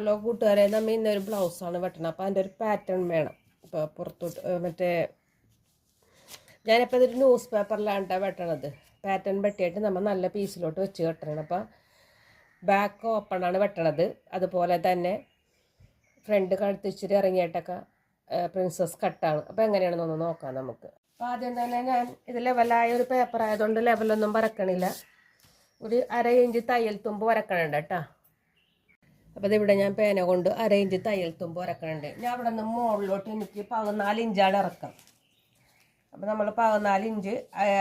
Hello കൂട്ടുകാരെ. നമ്മൾ ഇന്നൊരു ബ്ലൗസാണ് വെട്ടണം. അപ്പോൾ അതിന്റെ ഒരു പാറ്റേൺ വേണം. ഇപ്പോൾ പുറത്തോട്ട് മറ്റേ ഞാനിപ്പോൾ ഇതൊരു ന്യൂസ് പേപ്പറിലാണ് വെട്ടണത്. പാറ്റേൺ വെട്ടിയിട്ട് നമ്മൾ നല്ല പീസിലോട്ട് വെച്ച് കെട്ടണം. അപ്പോൾ ബാക്ക് ഓപ്പൺ ആണ് വെട്ടണത്. അതുപോലെ തന്നെ ഫ്രണ്ട് കഴുത്തിച്ചിരി ഇറങ്ങിയിട്ടൊക്കെ പ്രിൻസസ് കട്ടാണ് അപ്പോൾ എങ്ങനെയാണെന്നൊന്ന് നോക്കാം നമുക്ക്. അപ്പോൾ ആദ്യം തന്നെ ഞാൻ ഇത് ലെവലായ ഒരു പേപ്പർ ആയതുകൊണ്ട് ലെവലൊന്നും വരക്കണില്ല. ഒരു അര ഇഞ്ച് തയ്യൽ തുമ്പ് വരക്കണുണ്ട് കേട്ടോ അപ്പോൾ ഇതിവിടെ ഞാൻ പേന കൊണ്ട് അര ഇഞ്ച് തയ്യൽ തുമ്പ് ഇറക്കണുണ്ട് ഞാൻ അവിടെ നിന്ന് മുകളിലോട്ട് എനിക്ക് പതിനാല് ഇഞ്ചാണ് ഇറക്കം. അപ്പോൾ നമ്മൾ പതിനാല് ഇഞ്ച്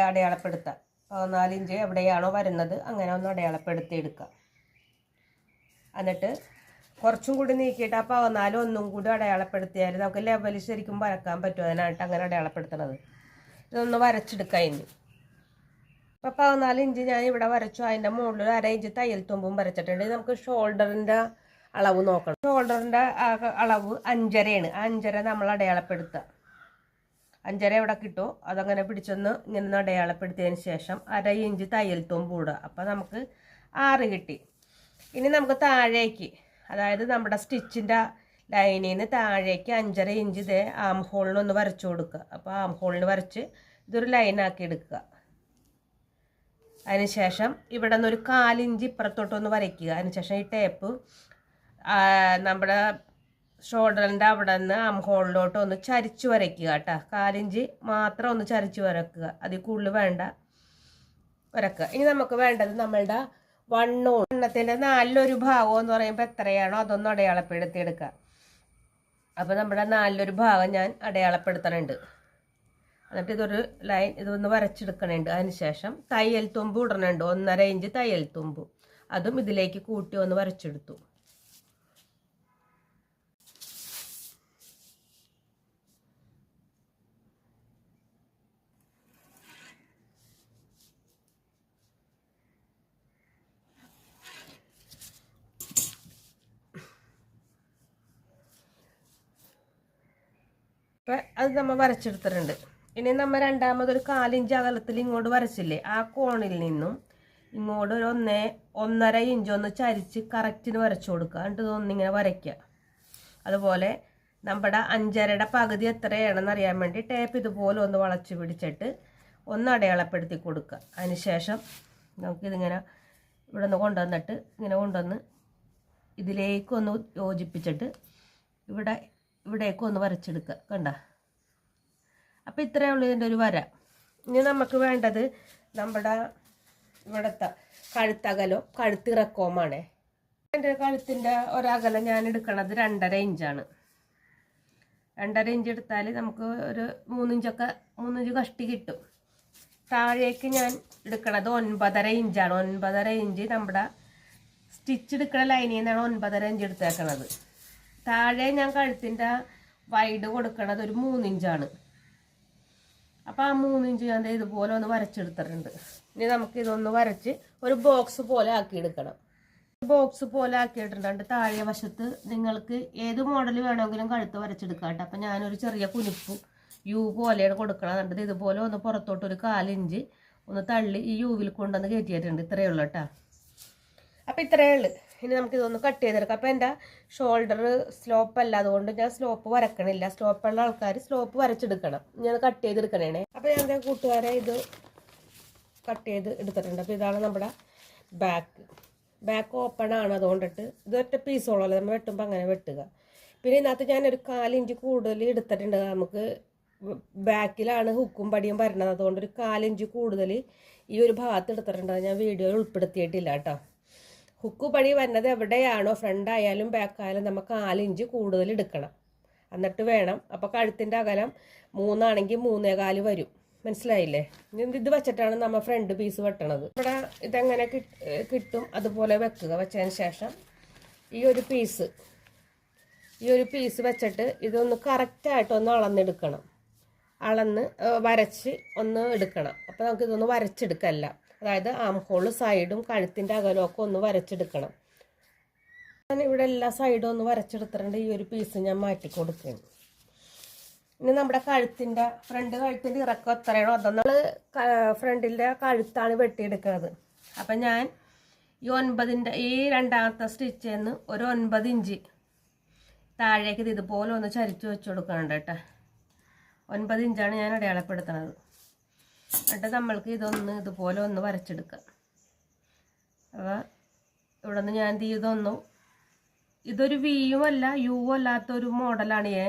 അടയാളപ്പെടുത്താം. പതിനാല് ഇഞ്ച് എവിടെയാണോ വരുന്നത് അങ്ങനെ ഒന്ന് അടയാളപ്പെടുത്തി എടുക്കാം. എന്നിട്ട് കുറച്ചും കൂടി നീക്കിയിട്ട് ആ പതിനാല് ഒന്നും കൂടി അടയാളപ്പെടുത്തിയാൽ നമുക്ക് ലെവൽ ശരിക്കും വരക്കാൻ പറ്റും. അതിനായിട്ട് അങ്ങനെ അടയാളപ്പെടുത്തണത്. ഇതൊന്ന് വരച്ചെടുക്കാം ഇനി. അപ്പോൾ പതിനാല് ഇഞ്ച് ഞാൻ ഇവിടെ വരച്ചു. അതിന്റെ മുകളിൽ ഒരു അര ഇഞ്ച് തയ്യൽ തുമ്പും വരച്ചിട്ടുണ്ട്. നമുക്ക് ഷോൾഡറിന്റെ അളവ് നോക്കണം. ഷോൾഡറിന്റെ അളവ് അഞ്ചരയാണ്. ആ അഞ്ചര നമ്മൾ അടയാളപ്പെടുത്തുക. അഞ്ചര എവിടെ കിട്ടുമോ അതങ്ങനെ പിടിച്ചൊന്ന് ഇങ്ങനെ അടയാളപ്പെടുത്തിയതിന് ശേഷം അര ഇഞ്ച് തയ്യൽ തുമ്പ് ഇടുക. അപ്പോൾ നമുക്ക് ആറ് കിട്ടി. ഇനി നമുക്ക് താഴേക്ക് അതായത് നമ്മുടെ സ്റ്റിച്ചിന്റെ ലൈനിൽ താഴേക്ക് അഞ്ചര ഇഞ്ച് ഇതേ ആം ഹോളിനൊന്ന് വരച്ചു കൊടുക്കുക. അപ്പോൾ ആം ഹോളിന് വരച്ച് ഇതൊരു ലൈനാക്കി എടുക്കുക. അതിനുശേഷം ഇവിടെ നിന്ന് ഒരു കാലിഞ്ച് ഇപ്പുറത്തോട്ടൊന്ന് വരയ്ക്കുക. അതിനുശേഷം ഈ ടേപ്പ് നമ്മുടെ ഷോൾഡറിന്റെ അവിടെ നിന്ന് ആം ഹോളിലോട്ട് ഒന്ന് ചരിച്ച് വരയ്ക്കുക കേട്ടോ. കാലിഞ്ച് മാത്രം ഒന്ന് ചരിച്ച് വരക്കുക അതിൽ കൂടുതൽ വേണ്ട വരക്കുക ഇനി നമുക്ക് വേണ്ടത് നമ്മളുടെ വണ്ണോ എണ്ണത്തിന്റെ നാലിലൊരു ഭാഗം എന്ന് പറയുമ്പോൾ എത്രയാണോ അതൊന്ന് അടയാളപ്പെടുത്തിയെടുക്കുക അപ്പോൾ നമ്മുടെ നാലിലൊരു ഭാഗം ഞാൻ അടയാളപ്പെടുത്തണുണ്ട്. എന്നിട്ട് ഇതൊരു ലൈൻ ഇതൊന്ന് വരച്ചെടുക്കണുണ്ട്. അതിന് ശേഷം തയ്യൽ തുമ്പ് ഇടണുണ്ട്. ഒന്നര ഇഞ്ച് തയ്യൽ തുമ്പ്. അതും ഇതിലേക്ക് കൂട്ടി ഒന്ന് വരച്ചെടുത്തു. അത് നമ്മൾ വരച്ചെടുത്തിട്ടുണ്ട്. ഇനി നമ്മൾ രണ്ടാമതൊരു കാലിഞ്ച് അകലത്തിൽ ഇങ്ങോട്ട് വരച്ചില്ലേ? ആ കോണിൽ നിന്നും ഇങ്ങോട്ട് ഒരു ഒന്നേ ഒന്നര ഇഞ്ച് ഒന്ന് ചരിച്ച് കറക്റ്റിന് വരച്ചു കൊടുക്കുക. എന്നിട്ട് ഇതൊന്നിങ്ങനെ വരയ്ക്കുക. അതുപോലെ നമ്മുടെ അഞ്ചരയുടെ പകുതി എത്രയാണെന്ന് അറിയാൻ വേണ്ടി ടേപ്പ് ഇതുപോലെ ഒന്ന് വളച്ച് പിടിച്ചിട്ട് ഒന്ന് അടയാളപ്പെടുത്തി കൊടുക്കുക. അതിനുശേഷം നമുക്കിതിങ്ങനെ ഇവിടെ നിന്ന് കൊണ്ടുവന്നിട്ട് ഇങ്ങനെ കൊണ്ടുവന്ന് ഇതിലേക്കൊന്ന് യോജിപ്പിച്ചിട്ട് ഇവിടെ ഇവിടേക്കൊന്ന് വരച്ചെടുക്കുക. കണ്ട? അപ്പോൾ ഇത്രയേ ഉള്ളൂ ഇതിന്റെ ഒരു വര. ഇനി നമുക്ക് വേണ്ടത് നമ്മുടെ ഇവിടുത്തെ കഴുത്തകലോ കഴുത്തിറക്കവുമാണേ എന്റെ കഴുത്തിന്റെ ഒരകലം ഞാൻ എടുക്കണത് രണ്ടര ഇഞ്ചാണ്. രണ്ടര ഇഞ്ച് എടുത്താൽ നമുക്ക് ഒരു മൂന്നിഞ്ചൊക്കെ മൂന്നിഞ്ച് കഷ്ടി കിട്ടും. താഴേക്ക് ഞാൻ എടുക്കണത് ഒൻപതര ഇഞ്ചാണ്. ഒൻപതര ഇഞ്ച് നമ്മുടെ സ്റ്റിച്ച് എടുക്കുന്ന ലൈനിൽ നിന്നാണ് ഒൻപതര ഇഞ്ച് എടുത്തേക്കണത്. താഴെ ഞാൻ കഴുത്തിന്റെ വൈഡ് കൊടുക്കണത് ഒരു മൂന്നിഞ്ചാണ്. അപ്പോൾ ആ മൂന്നിഞ്ച് ഞാൻ ഇതുപോലെ ഒന്ന് വരച്ചെടുത്തിട്ടുണ്ട്. ഇനി നമുക്ക് ഇതൊന്ന് വരച്ച് ഒരു ബോക്സ് പോലെ ആക്കിയെടുക്കണം. ബോക്സ് പോലെ ആക്കിയിട്ടുണ്ട്. താഴെ വശത്ത് നിങ്ങൾക്ക് ഏത് മോഡൽ വേണമെങ്കിലും കഴുത്ത് വരച്ചെടുക്കാം കേട്ടോ. അപ്പം ഞാനൊരു ചെറിയ കുനിപ്പ് യു പോലെയാണ് കൊടുക്കണം എന്നിട്ട് ഇതുപോലെ ഒന്ന് പുറത്തോട്ട് ഒരു കാലിഞ്ച് ഒന്ന് തള്ളി ഈ യുവിൽ കൊണ്ടുവന്ന് കയറ്റിയിട്ടുണ്ട്. ഇത്രയേ ഉള്ളൂ കേട്ടോ. അപ്പം ഇത്രയേ ഉള്ളൂ. ഇനി നമുക്ക് ഇതൊന്ന് കട്ട് ചെയ്തെടുക്കാം. അപ്പോൾ എന്റെ ഷോൾഡർ സ്ലോപ്പ് അല്ല. അതുകൊണ്ട് ഞാൻ സ്ലോപ്പ് വരക്കണില്ല. സ്ലോപ്പ് ഉള്ള ആൾക്കാർ സ്ലോപ്പ് വരച്ചെടുക്കണം. ഞാൻ കട്ട് ചെയ്തെടുക്കണേ അപ്പോൾ ഞാൻ കൂട്ടുകാരെ ഇത് കട്ട് ചെയ്ത് എടുത്തിട്ടുണ്ട്. അപ്പോൾ ഇതാണ് നമ്മുടെ ബാക്ക് ബാക്ക് ഓപ്പൺ ആണ് അതുകൊണ്ടിട്ട്. ഇത് ഒറ്റ പീസോളല്ലോ നമ്മൾ വെട്ടുമ്പോൾ അങ്ങനെ വെട്ടുക. പിന്നെ ഇതിനകത്ത് ഞാനൊരു കാലിഞ്ച് കൂടുതൽ എടുത്തിട്ടുണ്ട്. നമുക്ക് ബാക്കിലാണ് ഹുക്കും പടിയും വരണത്. അതുകൊണ്ട് ഒരു കാലിഞ്ച് കൂടുതൽ ഈ ഒരു ഭാഗത്ത് എടുത്തിട്ടുണ്ട്. ഞാൻ വീഡിയോയിൽ ഉൾപ്പെടുത്തിയിട്ടില്ല കേട്ടോ. ഹുക്ക് പണി വരുന്നത് എവിടെയാണോ ഫ്രണ്ട് ആയാലും ബാക്ക് ആയാലും നമുക്ക് നാലിഞ്ച് കൂടുതൽ എടുക്കണം. എന്നിട്ട് വേണം. അപ്പോൾ കഴുത്തിന്റെ അകലം മൂന്നാണെങ്കിൽ മൂന്നേ കാൽ വരും. മനസ്സിലായില്ലേ? ഇത് വെച്ചിട്ടാണ് നമ്മൾ ഫ്രണ്ട് പീസ് വെട്ടണത്. ഇവിടെ ഇതെങ്ങനെ കിട്ടും? അതുപോലെ വെക്കുക വെച്ചതിന് ശേഷം ഈ ഒരു പീസ് ഈ ഒരു പീസ് വെച്ചിട്ട് ഇതൊന്ന് കറക്റ്റായിട്ട് ഒന്ന് അളന്നെടുക്കണം. അളന്ന് വരച്ച് ഒന്ന് എടുക്കണം. അപ്പോൾ നമുക്കിതൊന്ന് വരച്ചെടുക്കല്ല. അതായത് ആം ഹോൾ സൈഡും കഴുത്തിന്റെ അകലമൊക്കെ ഒന്ന് വരച്ചെടുക്കണം. ഞാൻ ഇവിടെ എല്ലാ സൈഡും ഒന്ന് വരച്ചെടുത്തിട്ടുണ്ട്. ഈ ഒരു പീസ് ഞാൻ മാറ്റി കൊടുക്കുകയാണ്. ഇനി നമ്മുടെ കഴുത്തിന്റെ ഫ്രണ്ട് കഴുത്തിന്റെ ഇറക്കം എത്രയാണോ അത് നമ്മൾ ഫ്രണ്ടിന്റെ കഴുത്താണ് വെട്ടിയെടുക്കുന്നത്. അപ്പം ഞാൻ ഈ ഒൻപതിന്റെ ഈ രണ്ടാമത്തെ സ്റ്റിച്ചിൽ നിന്ന് ഒരു ഒൻപത് ഇഞ്ച് താഴേക്ക് ഇത് ഇതുപോലെ ഒന്ന് ചരിച്ച് വെച്ച് കൊടുക്കണുണ്ട് കേട്ടോ. ഒൻപത് ഇഞ്ചാണ് ഞാൻ അടയാളപ്പെടുത്തുന്നത് എന്നിട്ട് നമ്മൾക്ക് ഇതൊന്ന് ഇതുപോലെ ഒന്ന് വരച്ചെടുക്കാം. അപ്പോൾ ഇവിടെ നിന്ന് ഞാൻ ചെയ്തൊന്നു ഇതൊരു വിയും അല്ല യു അല്ലാത്ത ഒരു മോഡലാണ് ഏ.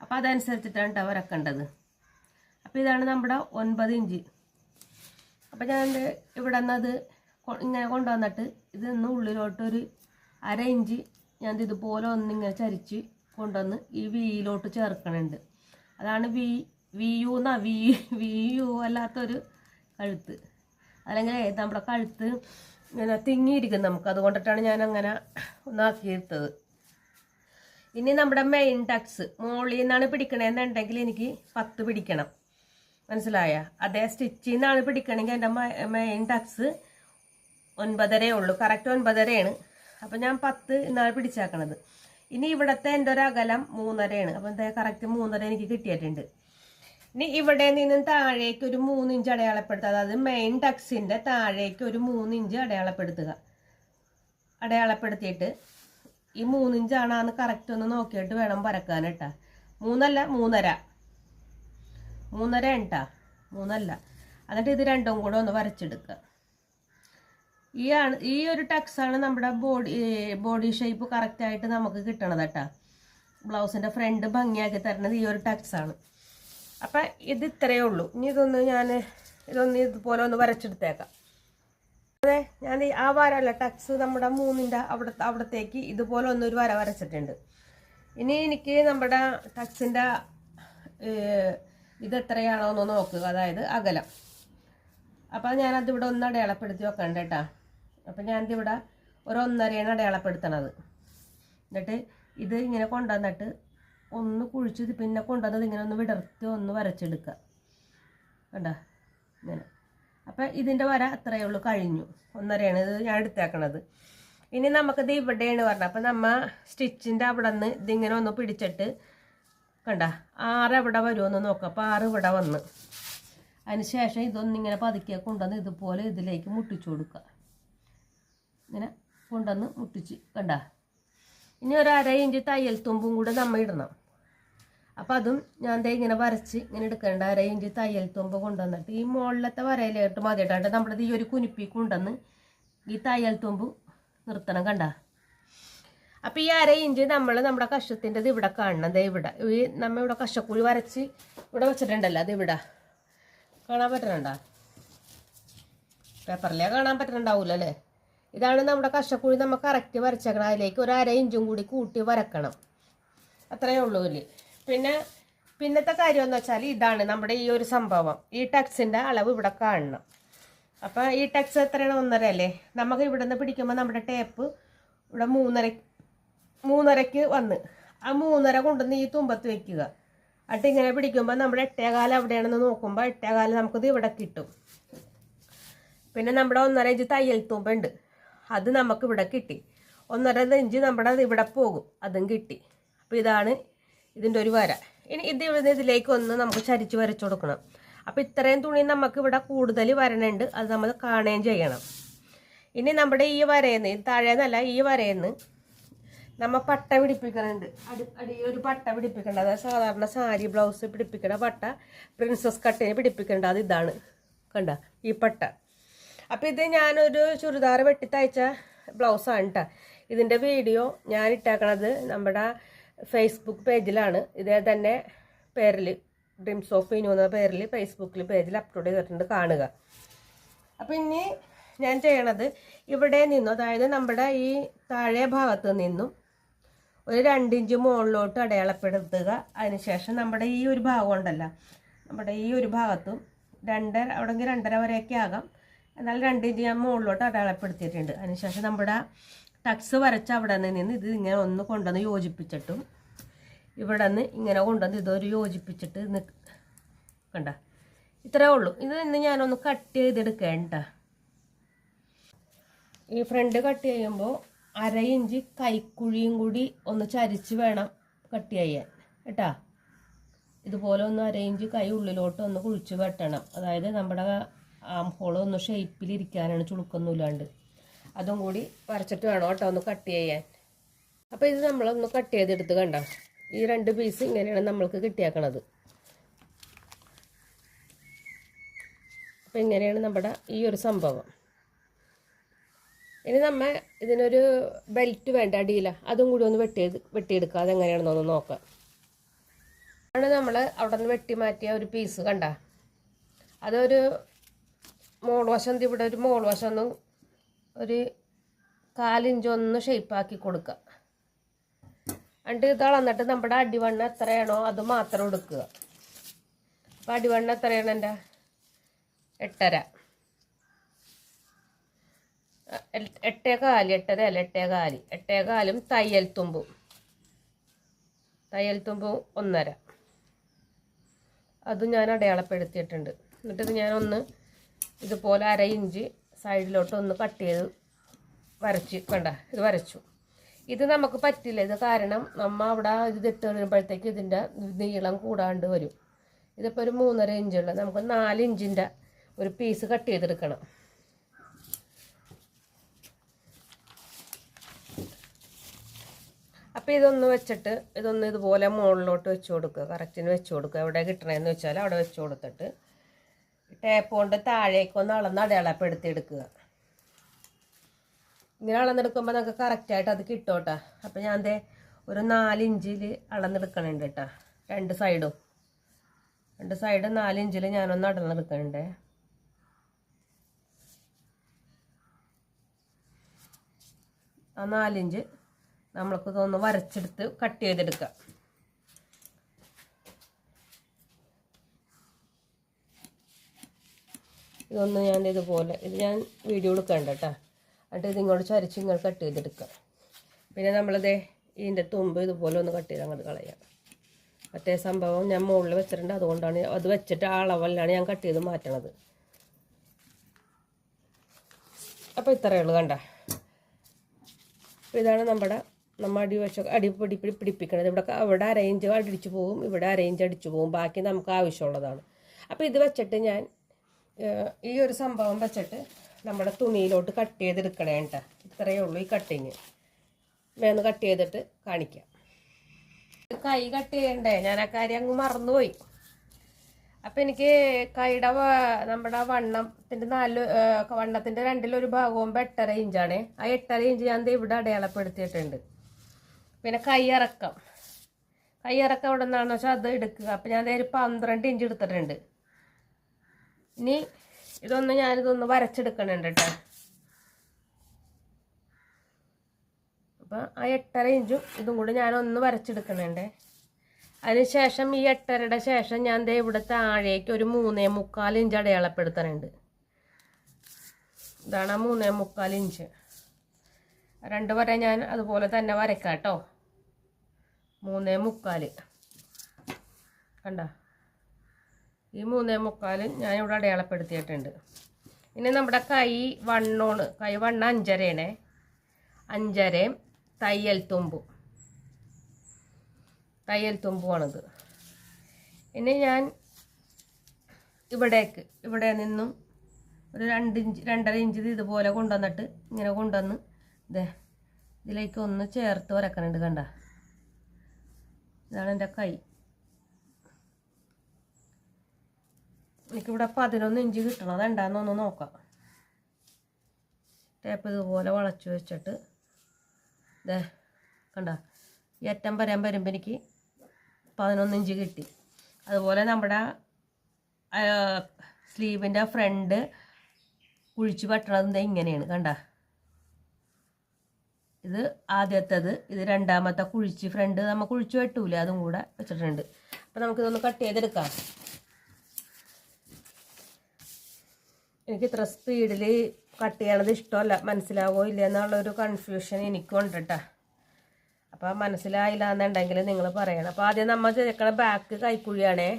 അപ്പോൾ അതനുസരിച്ചിട്ടാണ് കേട്ടോ വരക്കേണ്ടത്. അപ്പോൾ ഇതാണ് നമ്മുടെ ഒൻപത് ഇഞ്ച്. അപ്പോൾ ഞാൻ ഇവിടെ നിന്നത് ഇങ്ങനെ കൊണ്ടുവന്നിട്ട് ഇതൊന്ന് ഉള്ളിലോട്ടൊരു അര ഇഞ്ച് ഞാൻ ഇതുപോലെ ഒന്നിങ്ങനെ ചരിച്ച് കൊണ്ടുവന്ന് ഈ വിയിലോട്ട് ചേർക്കണുണ്ട്. അതാണ് വി വി യു എന്നാ വി വി യു അല്ലാത്തൊരു കഴുത്ത്. അല്ലെങ്കിൽ നമ്മുടെ കഴുത്ത് ഇങ്ങനെ തിങ്ങിയിരിക്കും നമുക്ക്. അതുകൊണ്ടിട്ടാണ് ഞാൻ അങ്ങനെ ഒന്നാക്കിയെടുത്തത് ഇനി നമ്മുടെ മെയിൻ ടക്സ് മുകളിൽ നിന്നാണ് പിടിക്കണേന്നുണ്ടെങ്കിൽ എനിക്ക് പത്ത് പിടിക്കണം. മനസ്സിലായ? അതേ സ്റ്റിച്ചിൽ നിന്നാണ് പിടിക്കണമെങ്കിൽ എന്റെ മെയിൻ ടക്സ് ഒൻപതരേ ഉള്ളൂ. കറക്റ്റ് ഒൻപതരയാണ്. അപ്പം ഞാൻ പത്ത് ഇന്നാണ് പിടിച്ചേക്കണത്. ഇനി ഇവിടുത്തെ എന്റെ ഒരു അകലം മൂന്നരയാണ്. അപ്പം എന്താ കറക്റ്റ് മൂന്നര എനിക്ക് കിട്ടിയിട്ടുണ്ട്. ഇനി ഇവിടെ നിന്നും താഴേക്ക് ഒരു മൂന്ന് ഇഞ്ച് അടയാളപ്പെടുത്തുക. അതായത് മെയിൻ ടക്സിന്റെ താഴേക്ക് ഒരു മൂന്ന് ഇഞ്ച് അടയാളപ്പെടുത്തുക. അടയാളപ്പെടുത്തിയിട്ട് ഈ മൂന്നിഞ്ചാണെന്ന് കറക്റ്റ് ഒന്ന് നോക്കിയിട്ട് വേണം വരക്കാൻ കേട്ടാ. മൂന്നല്ല മൂന്നര. മൂന്നര ഉണ്ടാ മൂന്നല്ല. എന്നിട്ട് ഇത് രണ്ടും കൂടെ ഒന്ന് വരച്ചെടുക്കുക. ഈ ആണ് ഈ ഒരു ടക്സാണ് നമ്മുടെ ബോഡി ബോഡി ഷേപ്പ് കറക്റ്റായിട്ട് നമുക്ക് കിട്ടണത് കേട്ടാ. ബ്ലൗസിന്റെ ഫ്രണ്ട് ഭംഗിയാക്കി തരുന്നത് ഈ ഒരു ടക്സാണ് അപ്പം ഇത് ഇത്രയേ ഉള്ളൂ. ഇനി ഇതൊന്ന് ഞാൻ ഇതൊന്ന് ഇതുപോലെ ഒന്ന് വരച്ചെടുത്തേക്കാം. അതെ ഞാൻ ആ വരല്ല ടക്സ് നമ്മുടെ മൂന്നിന്റെ അവിടെ അവിടത്തേക്ക് ഇതുപോലെ ഒന്നൊരു വര വരച്ചിട്ടുണ്ട്. ഇനി എനിക്ക് നമ്മുടെ ടക്സിന്റെ ഇത് എത്രയാണോ എന്ന് നോക്കുക. അതായത് അകലം. അപ്പം ഞാനത് ഇവിടെ ഒന്ന് അടയാളപ്പെടുത്തി വെക്കണ്ട കേട്ടാ. അപ്പം ഞാനിതിവിടെ ഒരു ഒന്നരയാണ് അടയാളപ്പെടുത്തണത്. എന്നിട്ട് ഇത് ഇങ്ങനെ കൊണ്ടുവന്നിട്ട് ഒന്ന് കുഴിച്ച് പിന്നെ കൊണ്ടുവന്നത് ഇങ്ങനെ ഒന്ന് വിടർത്തി ഒന്ന് വരച്ചെടുക്കുക. കണ്ട? ഇങ്ങനെ. അപ്പം ഇതിന്റെ വര അത്രയേ ഉള്ളൂ കഴിഞ്ഞു. ഒന്നരയാണ് ഇത് ഞാൻ എടുത്തേക്കണത്. ഇനി നമുക്കിത് ഇവിടെയാണ് പറഞ്ഞത്. അപ്പം നമ്മൾ സ്റ്റിച്ചിന്റെ അവിടെ നിന്ന് ഇതിങ്ങനെ ഒന്ന് പിടിച്ചിട്ട് കണ്ട? ആറ് എവിടെ വരുമെന്ന് നോക്കുക അപ്പം ആറ് ഇവിടെ വന്ന്. അതിന് ശേഷം ഇതൊന്നിങ്ങനെ പതുക്കിയ കൊണ്ടുവന്ന് ഇതുപോലെ ഇതിലേക്ക് മുട്ടിച്ചു കൊടുക്കുക. ഇങ്ങനെ കൊണ്ടുവന്ന് മുട്ടിച്ച് കണ്ട? ഇനി ഒരു അര ഇഞ്ച് തയ്യൽ തുമ്പും കൂടെ നമ്മൾ ഇടണം. അപ്പം അതും ഞാൻ ദേ ഇങ്ങനെ വരച്ച് ഇങ്ങനെ എടുക്കേണ്ട അര ഇഞ്ച് തയ്യൽ തുമ്പ് കൊണ്ടുവന്നിട്ട്. ഈ മുകളിലത്തെ വരയിലോട്ട് മതിയിട്ടാണ്ട് നമ്മുടെ ഈ ഒരു കുനിപ്പി കൊണ്ടുവന്ന് ഈ തയ്യൽ തുമ്പ് നിർത്തണം കണ്ട? അപ്പം ഈ അര ഇഞ്ച് നമ്മൾ നമ്മുടെ കഷത്തിന്റെ ഇവിടെ കാണണം. ദേ ഇവിടെ. ഈ നമ്മൾ ഇവിടെ കഷക്കുഴി വരച്ച് ഇവിടെ വെച്ചിട്ടുണ്ടല്ലോ അത് ഇവിടെ. കാണാൻ പറ്റുന്നുണ്ടോ പേപ്പറിലേ കാണാൻ പറ്റണുണ്ടാവൂല അല്ലേ? ഇതാണ് നമ്മുടെ കഷക്കുഴി നമ്മൾ കറക്റ്റ് വരച്ചേക്കണം. അതിലേക്ക് ഒരു അര ഇഞ്ചും കൂടി കൂട്ടി വരക്കണം. അത്രയേ ഉള്ളൂ ഇല്ലേ പിന്നെ പിന്നത്തെ കാര്യം എന്ന് വെച്ചാൽ ഇതാണ് നമ്മുടെ ഈ ഒരു സംഭവം. ഈ ടക്സിന്റെ അളവ് ഇവിടെ കാണണം. അപ്പം ഈ ടക്സ് എത്രയാണ്? ഒന്നര അല്ലേ? നമുക്ക് ഇവിടെ നിന്ന് പിടിക്കുമ്പോൾ നമ്മുടെ ടേപ്പ് ഇവിടെ മൂന്നര മൂന്നരക്ക് വന്ന്. ആ മൂന്നര കൊണ്ടുവന്ന് ഈ തുമ്പത്ത് വെക്കുക. എന്നിട്ട് ഇങ്ങനെ പിടിക്കുമ്പോൾ നമ്മുടെ എട്ടേകാലം എവിടെയാണെന്ന് നോക്കുമ്പോൾ എട്ടേകാലം നമുക്കിത് ഇവിടെ കിട്ടും. പിന്നെ നമ്മുടെ ഒന്നര ഇഞ്ച് തയ്യൽ തുമ്പുണ്ട്. അത് നമുക്ക് ഇവിടെ കിട്ടി. ഒന്നര ഇഞ്ച് നമ്മുടെ ഇവിടെ പോകും. അതും കിട്ടി. അപ്പോൾ ഇതാണ് ഇതിന്റെ ഒരു വര. ഇനി ഇത് ഇവിടെ ഇതിലേക്ക് ഒന്ന് നമുക്ക് ചരിച്ച് വരച്ചു കൊടുക്കണം. അപ്പോൾ ഇത്രയും തുണി നമുക്ക് ഇവിടെ കൂടുതൽ വരണുണ്ട്. അത് നമ്മൾ കാണുകയും ചെയ്യണം. ഇനി നമ്മുടെ ഈ വരയെന്ന് ഇത് താഴേന്നല്ല ഈ വരയെന്ന് നമ്മ പട്ട പിടിപ്പിക്കുന്നുണ്ട് അടി അടി ഒരു പട്ട പിടിപ്പിക്കേണ്ട. അതായത് സാധാരണ സാരി ബ്ലൗസ് പിടിപ്പിക്കണ പട്ട പ്രിൻസസ് കട്ടിന് പിടിപ്പിക്കേണ്ട. അത് ഇതാണ്. കണ്ട ഈ പട്ട. അപ്പം ഇത് ഞാനൊരു ചുരിദാർ വെട്ടി തയ്ച്ച ബ്ലൗസാണ് കേട്ടോ ഇതിന്റെ വീഡിയോ ഞാൻ ഇട്ടേക്കണത് നമ്മുടെ ഫേസ്ബുക്ക് പേജിലാണ് ഇതേ തന്നെ പേരിൽ ഡ്രീംസ് ഓഫ് ഇനു എന്ന പേരിൽ ഫേസ്ബുക്കിൽ പേജിൽ അപ്ലോഡ് ചെയ്തിട്ടുണ്ട് കാണുക. അപ്പം ഇനി ഞാൻ ചെയ്യണത് ഇവിടെ നിന്നും അതായത് നമ്മുടെ ഈ താഴെ ഭാഗത്ത് നിന്നും ഒരു രണ്ടിഞ്ച് മുകളിലോട്ട് അടയാളപ്പെടുത്തുക. അതിനുശേഷം നമ്മുടെ ഈ ഒരു ഭാഗം ഉണ്ടല്ലോ നമ്മുടെ ഈ ഒരു ഭാഗത്തും രണ്ടര അവിടെ രണ്ടര വരെയൊക്കെ ആകാം. എന്നാൽ രണ്ടിഞ്ച് ഞാൻ മുകളിലോട്ട് അടയാളപ്പെടുത്തിയിട്ടുണ്ട്. അതിനുശേഷം നമ്മുടെ ടക്സ് വരച്ച അവിടെ നിന്ന് ഇത് ഇങ്ങനെ ഒന്ന് കൊണ്ടുവന്ന് യോജിപ്പിച്ചിട്ടും ഇവിടെ നിന്ന് ഇങ്ങനെ കൊണ്ടുവന്ന് ഇതൊരു യോജിപ്പിച്ചിട്ട് നിൽക്ക കണ്ട. ഇത്രേ ഉള്ളൂ. ഇത് ഇന്ന് ഞാനൊന്ന് കട്ട് ചെയ്തെടുക്കേണ്ട. ഈ ഫ്രണ്ട് കട്ട് ചെയ്യുമ്പോൾ അര ഇഞ്ച് കൈക്കുഴിയും കൂടി ഒന്ന് ചരിച്ച് വേണം കട്ട് ചെയ്യാൻ. കേട്ടാ? ഇതുപോലെ ഒന്ന് അര ഇഞ്ച് കൈ ഉള്ളിലോട്ട് ഒന്ന് കുഴിച്ച് വെട്ടണം. അതായത് നമ്മുടെ ആം ഹോൾ ഒന്ന് ഷേപ്പിലിരിക്കാനാണ് ചുളുക്കൊന്നുമില്ലാണ്ട്. അതും കൂടി വരച്ചിട്ട് വേണം കേട്ടോ ഒന്ന് കട്ട് ചെയ്യാൻ. അപ്പോൾ ഇത് നമ്മളൊന്ന് കട്ട് ചെയ്തെടുത്ത് കണ്ട? ഈ രണ്ട് പീസ് ഇങ്ങനെയാണ് നമ്മൾക്ക് കിട്ടിയാക്കണത്. അപ്പോൾ ഇങ്ങനെയാണ് നമ്മുടെ ഈ ഒരു സംഭവം. ഇനി നമ്മൾ ഇതിനൊരു ബെൽറ്റ് വേണ്ട അടിയില. അതും കൂടി ഒന്ന് വെട്ടി വെട്ടിയെടുക്കുക അതെങ്ങനെയാണെന്നൊന്ന് നോക്കാം. ആണ് നമ്മൾ അവിടെ നിന്ന് വെട്ടി മാറ്റിയ ഒരു പീസ് കണ്ട? അതൊരു മോൾ വശം ഇവിടെ ഒരു മോൾ വശം ഒന്ന് ഒരു കാലിഞ്ച് ഒന്ന് ഷേപ്പാക്കി കൊടുക്കുക എന്നിട്ട് ഇത് അളന്നിട്ട് നമ്മുടെ അടിവണ്ണ എത്രയാണോ അത് മാത്രം എടുക്കുക. അപ്പം അടിവണ്ണ എത്രയാണ് എന്റെ? എട്ടര. എട്ടേ കാൽ എട്ടര അല്ല എട്ടേ കാൽ. എട്ടേ കാലും തയ്യൽ തുമ്പും. തയ്യൽ തുമ്പും ഒന്നര. അതും ഞാൻ അടയാളപ്പെടുത്തിയിട്ടുണ്ട്. എന്നിട്ട് ഇത് ഞാനൊന്ന് ഇതുപോലെ അര ഇഞ്ച് സൈഡിലോട്ട് ഒന്ന് കട്ട് ചെയ്ത് വരച്ച് കണ്ട ഇത് വരച്ചു. ഇത് നമുക്ക് പറ്റില്ല ഇത് കാരണം നമ്മ അവിടെ ഇത് ഇട്ട് വരുമ്പോഴത്തേക്ക് ഇതിന്റെ നീളം കൂടാണ്ട് വരും. ഇതിപ്പോൾ ഒരു മൂന്നര ഇഞ്ചുള്ള നമുക്ക് നാല് ഇഞ്ചിന്റെ ഒരു പീസ് കട്ട് ചെയ്തെടുക്കണം. അപ്പോൾ ഇതൊന്ന് വെച്ചിട്ട് ഇതൊന്ന് ഇതുപോലെ മുകളിലോട്ട് വെച്ച് കൊടുക്കുക കറക്റ്റിന് വെച്ച് കൊടുക്കുക. എവിടെ കിട്ടണമെന്ന് വെച്ചാൽ അവിടെ വെച്ച് കൊടുത്തിട്ട് ടേപ്പ് കൊണ്ട് താഴേക്കൊന്ന് അളന്ന് അടയാളപ്പെടുത്തിയെടുക്കുക. ഇങ്ങനെ അളന്നെടുക്കുമ്പോൾ നമുക്ക് കറക്റ്റായിട്ട് അത് കിട്ടോട്ടാ അപ്പം ഞാൻ ദേ ഒരു നാലിഞ്ചിൽ അളന്നെടുക്കണുണ്ട് കേട്ടാ. രണ്ട് സൈഡും രണ്ട് സൈഡ് നാലിഞ്ചിൽ ഞാനൊന്ന് അടന്നെടുക്കണുണ്ട് ആ നാലിഞ്ച് നമ്മൾക്ക് ഇതൊന്ന് വരച്ചെടുത്ത് കട്ട് ചെയ്തെടുക്കാം. ഇതൊന്ന് ഞാൻ ഇതുപോലെ ഇത് ഞാൻ വീഡിയോ എടുക്കണ്ട കേട്ടോ. എന്നിട്ട് ഇത് ഇങ്ങോട്ട് കട്ട് ചെയ്തെടുക്കാം പിന്നെ നമ്മളിതേ ഇതിന്റെ തുമ്പ് ഇതുപോലെ ഒന്ന് കട്ട് ചെയ്ത് അങ്ങോട്ട് കളയാം. മറ്റേ സംഭവം ഞാൻ മുകളിൽ വെച്ചിട്ടുണ്ട് അതുകൊണ്ടാണ് അത് വെച്ചിട്ട് ആ അളവല്ലാണ് ഞാൻ കട്ട് ചെയ്ത് മാറ്റണത്. അപ്പോൾ ഇത്രയേ ഉള്ളൂ കണ്ട? ഇതാണ് നമ്മുടെ നമ്മൾ അടി വെച്ച അടി പിടി പിടി പിടിപ്പിക്കണത്. ഇവിടെ ഇവിടെ അറേഞ്ച് അടിച്ചു പോകും ഇവിടെ അറേഞ്ച് അടിച്ചു പോകും ബാക്കി നമുക്ക് ആവശ്യമുള്ളതാണ്. അപ്പോൾ ഇത് വെച്ചിട്ട് ഞാൻ ഈ ഒരു സംഭവം വെച്ചിട്ട് നമ്മുടെ തുണിയിലോട്ട് കട്ട് ചെയ്തെടുക്കണേ കേട്ടോ ഇത്രയേ ഉള്ളൂ ഈ കട്ടിങ് വേന്ന് കട്ട് ചെയ്തിട്ട് കാണിക്കാം. കൈ കട്ട് ചെയ്യണ്ടേ? ഞാൻ ആ കാര്യം അങ്ങ് മറന്നുപോയി. അപ്പം എനിക്ക് കൈയുടെ നമ്മുടെ വണ്ണത്തിന്റെ നാല് വണ്ണത്തിന്റെ രണ്ടിലൊരു ഭാഗവും എട്ടര ഇഞ്ചാണ് ആ എട്ടര ഇഞ്ച് ഞാൻ ഇവിടെ അടയാളപ്പെടുത്തിയിട്ടുണ്ട്. പിന്നെ കൈയിറക്കം കൈയിറക്കം എവിടെ നിന്നാണെന്ന് വെച്ചാൽ അത് എടുക്കുക. അപ്പം ഞാൻ ഒരു പന്ത്രണ്ട് ഇഞ്ച് എടുത്തിട്ടുണ്ട്. ഇനി ഇതൊന്ന് ഞാനിതൊന്ന് വരച്ചെടുക്കണുണ്ട് കേട്ടോ. അപ്പം ആ എട്ടര ഇഞ്ചും ഇതും കൂടി ഞാനൊന്ന് വരച്ചെടുക്കണുണ്ട്. അതിനുശേഷം ഈ എട്ടരയുടെ ശേഷം ഞാൻ ദേ ഇവിടെ താഴേക്ക് ഒരു മൂന്നേ മുക്കാൽ ഇഞ്ച് അടയാളപ്പെടുത്തണുണ്ട്. ഇതാണ് ആ മൂന്നേ മുക്കാൽ ഇഞ്ച്. രണ്ട് വര ഞാൻ അതുപോലെ തന്നെ വരയ്ക്കാം കേട്ടോ. മൂന്നേ മുക്കാൽ. കണ്ട? ഈ മൂന്നേ മുക്കാൽ ഇവിടെ അടയാളപ്പെടുത്തിയിട്ടുണ്ട്. ഇനി നമ്മുടെ കൈ വണ്ണോണ്. കൈ വണ്ണ അഞ്ചരയാണേ അഞ്ചരയും തയ്യൽ തുമ്പും. തയ്യൽ തുമ്പുമാണിത് ഇനി ഞാൻ ഇവിടേക്ക് ഇവിടെ നിന്നും ഒരു രണ്ട് ഇഞ്ച് രണ്ടര ഇഞ്ച് ഇത് ഇതുപോലെ കൊണ്ടുവന്നിട്ട് ഇങ്ങനെ കൊണ്ടുവന്ന് ഇതേ ഇതിലേക്ക് ഒന്ന് ചേർത്ത് വരക്കണുണ്ട് കണ്ട. ഇതാണ് എന്റെ കൈ. എനിക്കിവിടെ പതിനൊന്ന് ഇഞ്ച് കിട്ടണം. ഒന്ന് നോക്കാം. ടേപ്പ് ഇതുപോലെ വളച്ചു വെച്ചിട്ട് ഇതേ കണ്ട? ഈ അറ്റം വരാൻ വരുമ്പോൾ എനിക്ക് പതിനൊന്ന് ഇഞ്ച് കിട്ടി. അതുപോലെ നമ്മുടെ സ്ലീവിന്റെ ഫ്രണ്ട് കുഴിച്ച് പറ്റണത് ഇങ്ങനെയാണ് കണ്ട? ഇത് ആദ്യത്തേത് ഇത് രണ്ടാമത്തെ കുഴിച്ച് ഫ്രണ്ട് നമ്മൾ കുഴിച്ച് വെട്ടൂല അതും കൂടെ വെച്ചിട്ടുണ്ട്. അപ്പം നമുക്കിതൊന്ന് കട്ട് ചെയ്തെടുക്കാം. എനിക്ക് ഇത്ര സ്പീഡിൽ കട്ട് ചെയ്യണത് ഇഷ്ടമല്ല. മനസ്സിലാവോ ഇല്ല എന്നുള്ളൊരു കൺഫ്യൂഷൻ എനിക്കുണ്ട് കേട്ടോ അപ്പോൾ മനസ്സിലായില്ല എന്നുണ്ടെങ്കിൽ നിങ്ങൾ പറയണം. അപ്പോൾ ആദ്യം നമ്മൾ ചേർക്കണ ബാക്ക് കൈക്കുഴിയാണേ.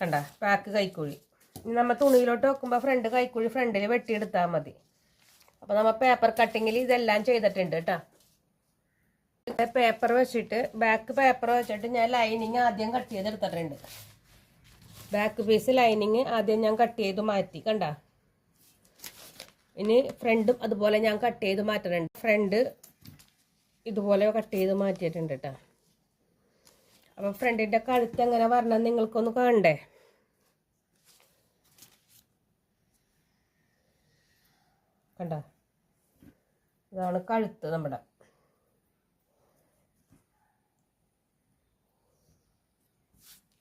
കണ്ട? ബാക്ക് കൈക്കുഴി. ഇനി നമ്മൾ തുണിയിലോട്ട് വെക്കുമ്പോൾ ഫ്രണ്ട് കൈക്കുഴി ഫ്രണ്ടിൽ വെട്ടിയെടുത്താൽ മതി. അപ്പോൾ നമ്മൾ പേപ്പർ കട്ടിങ്ങിൽ ഇതെല്ലാം ചെയ്തിട്ടുണ്ട് കേട്ടോ പേപ്പർ വെച്ചിട്ട് ബാക്ക് പേപ്പർ വെച്ചിട്ട് ഞാൻ ലൈനിങ് ആദ്യം കട്ട് ചെയ്തെടുത്തിട്ടുണ്ട്. ബാക്ക് പീസ് ലൈനിങ് ആദ്യം ഞാൻ കട്ട് ചെയ്ത് മാറ്റി കണ്ട? ഇനി ഫ്രണ്ടും അതുപോലെ ഞാൻ കട്ട് ചെയ്ത് മാറ്റുന്നുണ്ട് ഫ്രണ്ട് ഇതുപോലെ കട്ട് ചെയ്ത് മാറ്റിയിട്ടുണ്ട് കേട്ടോ അപ്പം ഫ്രണ്ടിന്റെ കഴുത്ത് എങ്ങനെ വരണം നിങ്ങൾക്കൊന്ന് കാണണ്ടേ? കണ്ടോ? ഇതാണ് കഴുത്ത് നമ്മുടെ.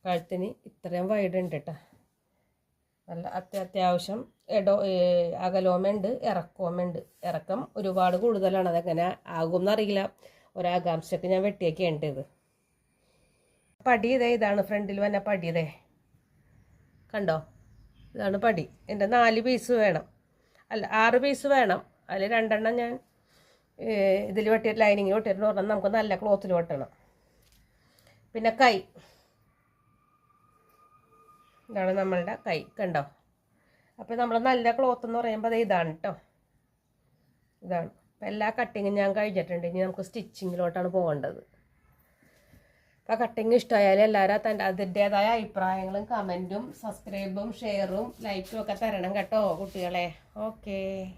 കഴുത്തിന് ഇത്രയും വൈഡ് ഉണ്ട് കേട്ടോ നല്ല അത്യ അത്യാവശ്യം ഇടോ അകലോമുണ്ട് ഇറക്കോമുണ്ട് ഇറക്കം ഒരുപാട് കൂടുതലാണ്. അതെങ്ങനെ ആകും എന്നറിയില്ല ഒരാകാംക്ഷക്ക് ഞാൻ വെട്ടിയൊക്കെയുണ്ട് ഇത്. പടിയതേ ഇതാണ് ഫ്രണ്ടിൽ വന്ന പടിയതേ കണ്ടോ? ഇതാണ് പടി. എന്റെ നാല് പീസ് വേണം. അല്ല ആറ് പീസ് വേണം. അതിൽ രണ്ടെണ്ണം ഞാൻ ഇതിൽ വെട്ടിയിട്ട് ലൈനിങ് വെട്ടിയിട്ട് പറഞ്ഞാൽ നമുക്ക് നല്ല ക്ലോത്തിൽ വെട്ടണം. പിന്നെ കൈ. ഇതാണ് നമ്മളുടെ കൈ കണ്ടോ? അപ്പോൾ നമ്മൾ നല്ല ക്ലോത്ത് എന്ന് പറയുമ്പോൾ അത് ഇതാണ് കേട്ടോ ഇതാണ്. അപ്പം എല്ലാ കട്ടിങ്ങും ഞാൻ കഴിഞ്ഞിട്ടുണ്ട്. ഇനി നമുക്ക് സ്റ്റിച്ചിങ്ങിലോട്ടാണ് പോകേണ്ടത്. അപ്പോൾ കട്ടിങ് ഇഷ്ടമായാലും എല്ലാവരും തന്റെ അതിന്റേതായ അഭിപ്രായങ്ങളും കമന്റും സബ്സ്ക്രൈബും ഷെയറും ലൈക്കും ഒക്കെ തരണം കേട്ടോ കുട്ടികളെ. ഓക്കേ